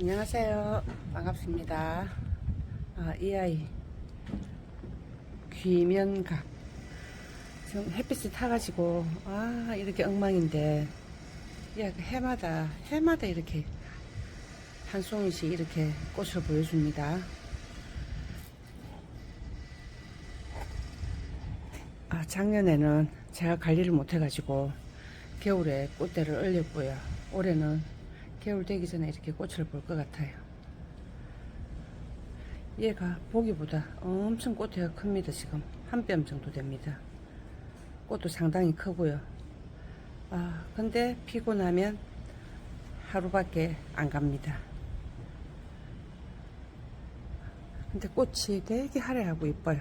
안녕하세요. 반갑습니다. 아, 이 아이 귀면각 지금 햇빛이 타가지고 아 이렇게 엉망인데 이 아이가 해마다 해마다 이렇게 한 송이씩 이렇게 꽃을 보여줍니다. 아 작년에는 제가 관리를 못해가지고 겨울에 꽃대를 얼렸고요. 올해는 겨울 되기 전에 이렇게 꽃을 볼 것 같아요. 얘가 보기보다 엄청 꽃대가 큽니다. 지금 한 뼘 정도 됩니다. 꽃도 상당히 크고요. 아, 근데 피고 나면 하루밖에 안 갑니다. 근데 꽃이 되게 화려하고 이뻐요.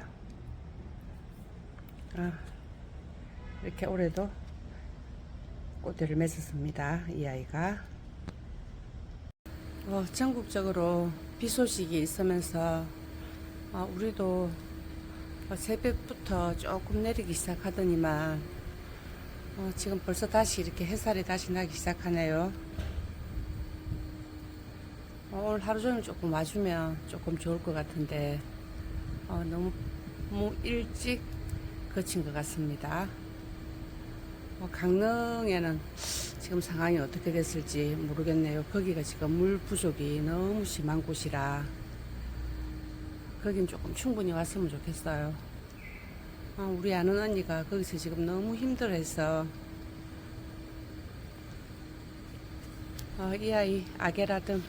아, 이렇게 올해도 꽃대를 맺었습니다. 이 아이가. 어, 전국적으로 비 소식이 있으면서 어, 우리도 어, 새벽부터 조금 내리기 시작하더니만 어, 지금 벌써 다시 이렇게 햇살이 다시 나기 시작하네요. 어, 오늘 하루 종일 조금 와주면 조금 좋을 것 같은데 어, 너무 너무 일찍 거친 것 같습니다. 어, 강릉에는 지금 상황이 어떻게 됐을지 모르겠네요. 거기가 지금 물 부족이 너무 심한 곳이라 거긴 조금 충분히 왔으면 좋겠어요. 아, 우리 아는 언니가 거기서 지금 너무 힘들어해서 어, 이 아이 아게라듬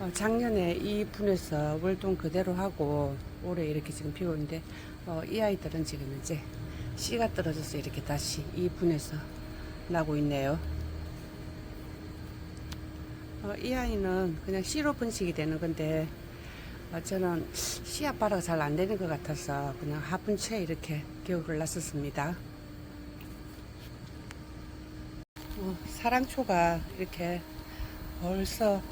어, 작년에 이 분에서 월동 그대로 하고 올해 이렇게 지금 피고 있는데 어, 이 아이들은 지금 이제 씨가 떨어져서 이렇게 다시 이 분에서 나고 있네요. 어, 이 아이는 그냥 씨로 번식이 되는 건데 어, 저는 씨앗 발화가 잘안 되는 것 같아서 그냥 화분채 이렇게 교육을 놨었습니다. 어, 사랑초가 이렇게 벌써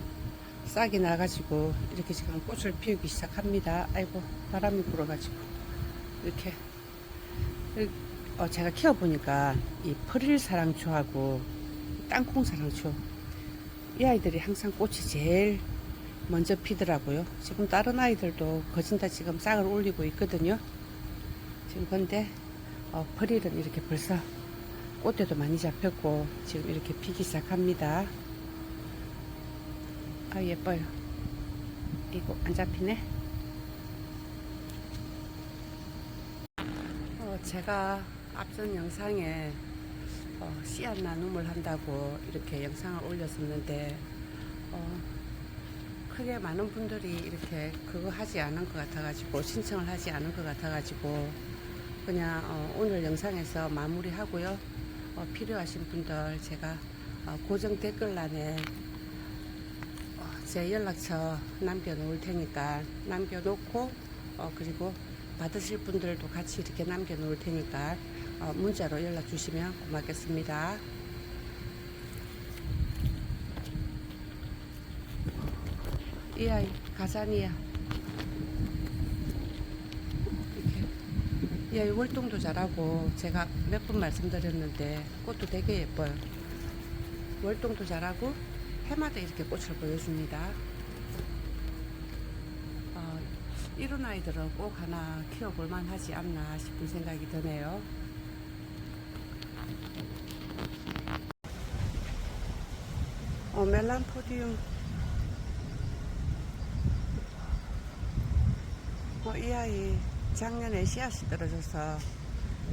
싹이 나가지고 이렇게 지금 꽃을 피우기 시작합니다. 아이고 바람이 불어가지고 이렇게 어, 제가 키워보니까 이 퍼릴 사랑초하고 땅콩 사랑초 이 아이들이 항상 꽃이 제일 먼저 피더라고요. 지금 다른 아이들도 거진 다 지금 싹을 올리고 있거든요. 지금 근데 어, 퍼릴은 이렇게 벌써 꽃대도 많이 잡혔고 지금 이렇게 피기 시작합니다. 아 예뻐요. 이거 안 잡히네. 어, 제가 앞선 영상에 어, 씨앗 나눔을 한다고 이렇게 영상을 올렸었는데 어, 크게 많은 분들이 이렇게 그거 하지 않은 것 같아가지고 신청을 하지 않은 것 같아가지고 그냥 어, 오늘 영상에서 마무리하고요. 어, 필요하신 분들 제가 어, 고정 댓글란에 어, 제 연락처 남겨놓을 테니까 남겨놓고 어, 그리고 받으실 분들도 같이 이렇게 남겨놓을 테니까 어, 문자로 연락 주시면 고맙겠습니다. 이 아이. 이렇게 이 아이 월동도 잘하고 제가 몇 번 말씀드렸는데 꽃도 되게 예뻐요. 월동도 잘하고 해마다 이렇게 꽃을 보여줍니다. 어, 이런 아이들은 꼭 하나 키워볼만 하지 않나 싶은 생각이 드네요. 어, 멜란포디움. 어, 이 아이 작년에 씨앗이 떨어져서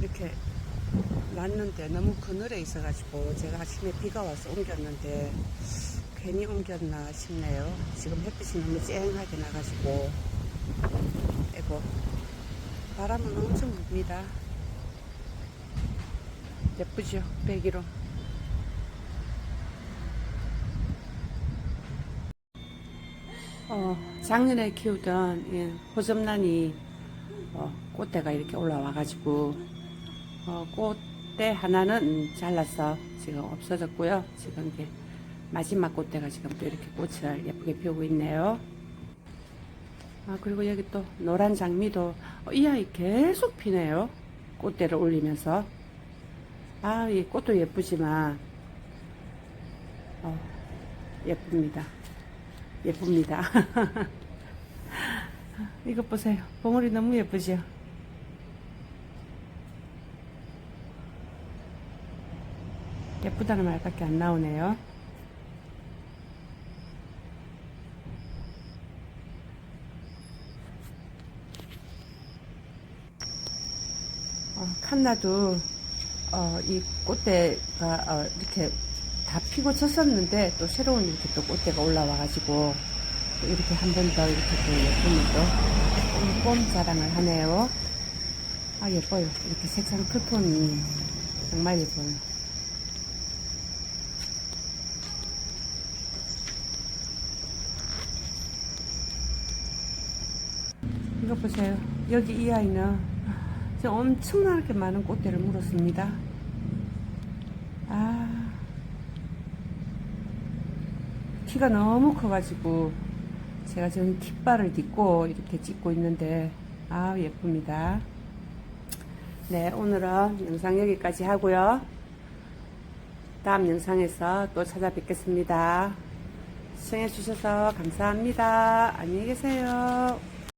이렇게 났는데 너무 그늘에 있어가지고 제가 아침에 비가 와서 옮겼는데 괜히 옮겼나 싶네요. 지금 햇빛이 너무 쨍하게 나가지고 에고 바람은 엄청 붑니다. 예쁘죠? 배기로. 어, 작년에 키우던 예, 호접란이 어, 꽃대가 이렇게 올라와 가지고 어, 꽃대 하나는 잘라서 지금 없어졌고요. 지금 이게 마지막 꽃대가 지금 또 이렇게 꽃을 예쁘게 피우고 있네요. 아 그리고 여기 또 노란 장미도 어, 이 아이 계속 피네요. 꽃대를 올리면서 아 이 꽃도 예쁘지만 예쁩니다. 예쁩니다. 이것 보세요. 봉우리 너무 예쁘죠? 예쁘다는 말밖에 안 나오네요. 어, 칸나도 어, 이 꽃대가 어, 이렇게 다 피고 쳤었는데 또 새로운 이렇게 또 꽃대가 올라와가지고 또 이렇게 한 번 더 이렇게 또 예쁜 또봄 자랑을 하네요. 아 예뻐요. 이렇게 색상 투톤이 정말 예뻐요. 이거 보세요. 여기 이 아이는 지금 엄청나게 많은 꽃대를 물었습니다. 아, 키가 너무 커가지고 제가 지금 깃발을 딛고 이렇게 찍고 있는데 아 예쁩니다. 네, 오늘은 영상 여기까지 하고요. 다음 영상에서 또 찾아뵙겠습니다. 시청해주셔서 감사합니다. 안녕히 계세요.